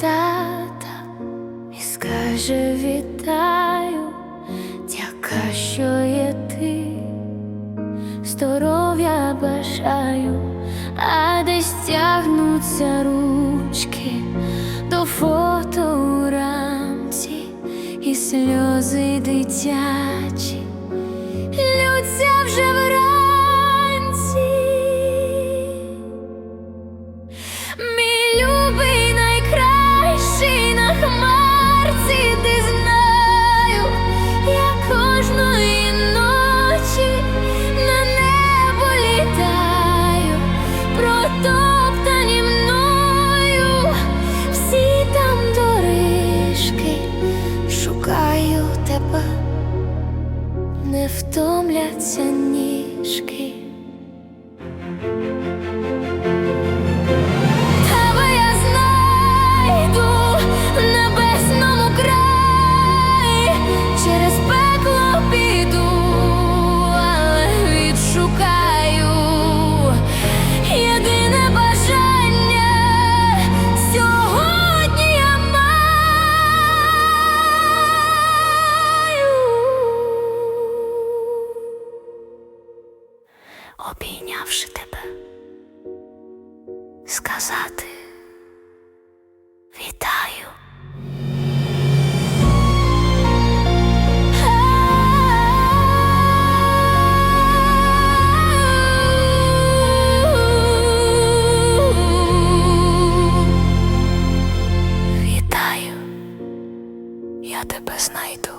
тата і скаже вітаю, дяка, що є ти, здоров'я бажаю, а десь тягнуться ручки до фото у рамці і сльози дитячі втомляться ніжки. Обійнявши тебе сказати вітаю. Вітаю, я тебе знайду.